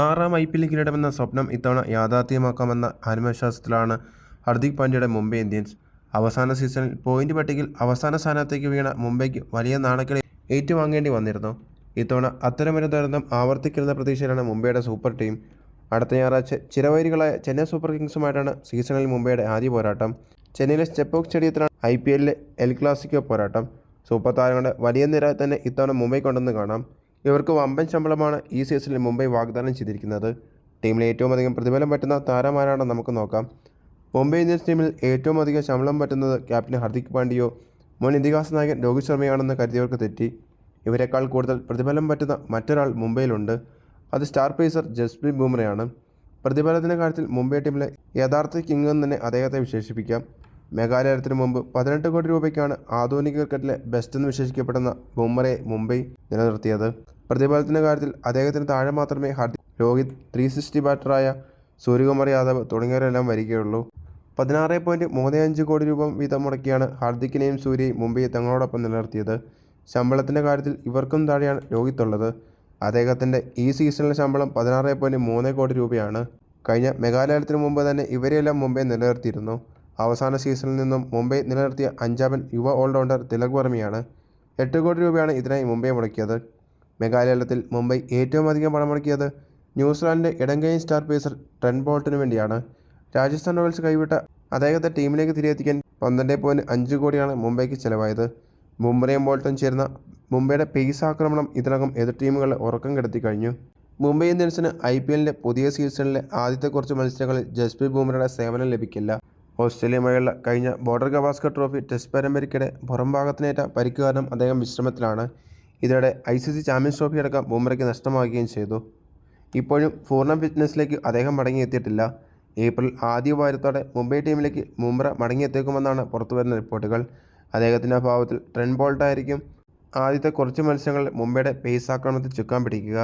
ആറാം I P L കിരീടമെന്ന സ്വപ്നം ഇത്തവണ യാഥാർത്ഥ്യമാക്കാമെന്ന ആത്മവിശ്വാസത്തിലാണ് ഹർദിക് പാണ്ഡ്യയുടെ മുംബൈ ഇന്ത്യൻസ്. അവസാന സീസണിൽ പോയിന്റ് പട്ടികയിൽ അവസാന സ്ഥാനത്തേക്ക് വീണ മുംബൈക്ക് വലിയ നാണക്കളി ഏറ്റുവാങ്ങേണ്ടി വന്നിരുന്നു. ഇത്തവണ അത്തരമൊരു ദുരന്തം ആവർത്തിക്കുന്ന പ്രതീക്ഷയിലാണ് മുംബൈയുടെ സൂപ്പർ ടീം. അടുത്ത ഞായറാഴ്ച ചിരവൈരികളായ ചെന്നൈ സൂപ്പർ കിങ്സുമായിട്ടാണ് സീസണിൽ മുംബൈയുടെ ആദ്യ പോരാട്ടം. ചെന്നൈയിലെ സ്റ്റെപ്പോക്ക് സ്റ്റേഡിയത്തിലാണ് ഐ പി എല്ലിലെ എൽ ക്ലാസിക്കോ പോരാട്ടം. സൂപ്പർ താരങ്ങളുടെ വലിയ നിര തന്നെ ഇത്തവണ മുംബൈ മുംബൈക്കുണ്ടെന്ന് കാണാം. ഇവർക്ക് വമ്പൻ ശമ്പളമാണ് ഈ സീസണിൽ മുംബൈ വാഗ്ദാനം ചെയ്തിരിക്കുന്നത്. ടീമിൽ ഏറ്റവും അധികം പ്രതിഫലം പറ്റുന്ന താരമാരാണെന്ന് നമുക്ക് നോക്കാം. മുംബൈ ഇന്ത്യൻസ് ടീമിൽ ഏറ്റവും അധികം ശമ്പളം പറ്റുന്നത് ക്യാപ്റ്റൻ ഹർദിക് പാണ്ഡ്യയോ മുൻ ഇതിഹാസ നായകൻ രോഹിത് ശർമ്മയാണെന്ന് കരുതിയവർക്ക് തെറ്റി. ഇവരെക്കാൾ കൂടുതൽ പ്രതിഫലം പറ്റുന്ന മറ്റൊരാൾ മുംബൈയിലുണ്ട്. അത് സ്റ്റാർ പേസർ ജസ്പ്രീത് ബുംറയാണ്. പ്രതിഫലത്തിന്റെ കാര്യത്തിൽ മുംബൈ ടീമിലെ യഥാർത്ഥ കിങ് എന്ന് തന്നെ അദ്ദേഹത്തെ വിശേഷിപ്പിക്കാം. മേഘാലയത്തിന് മുമ്പ് പതിനെട്ട് കോടി രൂപയ്ക്കാണ് ആധുനിക ക്രിക്കറ്റിലെ ബെസ്റ്റ് എന്ന് വിശേഷിക്കപ്പെടുന്ന ബുംറയെ മുംബൈ നിലനിർത്തിയത്. പ്രതിഫലത്തിന്റെ കാര്യത്തിൽ അദ്ദേഹത്തിന് താഴെ മാത്രമേ ഹാർദിക് രോഹിത് ത്രീ സിക്സ്റ്റി ബാറ്ററായ സൂര്യകുമാർ യാദവ് തുടങ്ങിയവരെല്ലാം വരികയുള്ളൂ. പതിനാറ് പോയിന്റ് മൂന്ന് അഞ്ച് കോടി രൂപ വീതം മുടക്കിയാണ് ഹാർദിക്കിനെയും സൂര്യയും മുംബൈ തങ്ങളോടൊപ്പം നിലനിർത്തിയത്. ശമ്പളത്തിന്റെ കാര്യത്തിൽ ഇവർക്കും താഴെയാണ് രോഹിത് ഉള്ളത് അദ്ദേഹത്തിന്റെ ഈ സീസണിലെ ശമ്പളം പതിനാറ് പോയിന്റ് മൂന്ന് കോടി രൂപയാണ്. കഴിഞ്ഞ മെഘാലയത്തിന് മുമ്പ് തന്നെ ഇവരെയെല്ലാം മുംബൈ നിലനിർത്തിയിരുന്നു. അവസാന സീസണിൽ നിന്നും മുംബൈ നിലനിർത്തിയ അഞ്ചാമൻ യുവ ഓൾറൗണ്ടർ തിലക് വർമ്മയാണ്. എട്ട് കോടി രൂപയാണ് ഇതിനായി മുംബൈ മുടക്കിയത്. മെഗാലയത്തിൽ മുംബൈ ഏറ്റവും അധികം പണം മുടക്കിയത് ന്യൂസിലാൻഡിന്റെ ഇടങ്കൈ സ്റ്റാർ പേസർ ട്രെൻ ബോൾട്ടിന് വേണ്ടിയാണ്. രാജസ്ഥാൻ റോയൽസ് കൈവിട്ട അദ്ദേഹത്തെ ടീമിലേക്ക് തിരികെത്തിക്കാൻ പന്ത്രണ്ട് പോയിന്റ് അഞ്ച് കോടിയാണ് മുംബൈക്ക് ചിലവായത്. മുംബൈയും ബോൾട്ടും ചേർന്ന മുംബൈയുടെ പേസ് ആക്രമണം ഇതിനകം എതിർ ടീമുകളെ ഉറക്കം കെടുത്തി കഴിഞ്ഞു. മുംബൈ ഇന്ത്യൻസിന് ഐ പി എല്ലിന്റെ പുതിയ സീസണിലെ ആദ്യത്തെ കുറച്ച് മത്സരങ്ങളിൽ ജസ്പ്രീത് ബുംറയുടെ സേവനം ലഭിക്കില്ല. ഓസ്ട്രേലിയയുമായുള്ള കഴിഞ്ഞ ബോർഡർ ഗവാസ്കർ ട്രോഫി ടെസ്റ്റ് പരമ്പരയ്ക്കിടെ പുറംഭാഗത്തിനേറ്റ പരിക്ക് കാരണം അദ്ദേഹം വിശ്രമത്തിലാണ്. ഇതോടെ I C C champions trophy അടക്കം ബുംറയ്ക്ക് നഷ്ടമാവുകയും ചെയ്തു. ഇപ്പോഴും പൂർണ ഫിറ്റ്നസ്സിലേക്ക് അദ്ദേഹം മടങ്ങിയെത്തിയിട്ടില്ല. ഏപ്രിൽ ആദ്യ വാരത്തോടെ മുംബൈ ടീമിലേക്ക് മുംബ്ര മടങ്ങിയെത്തേക്കുമെന്നാണ് പുറത്തുവരുന്ന റിപ്പോർട്ടുകൾ. അദ്ദേഹത്തിന്റെ അഭാവത്തിൽ ട്രെൻ ബോൾട്ടായിരിക്കും ആദ്യത്തെ കുറച്ച് മത്സരങ്ങളിൽ മുംബൈയുടെ പേസ് ആക്രമണത്തിൽ ചുക്കാൻ പിടിക്കുക.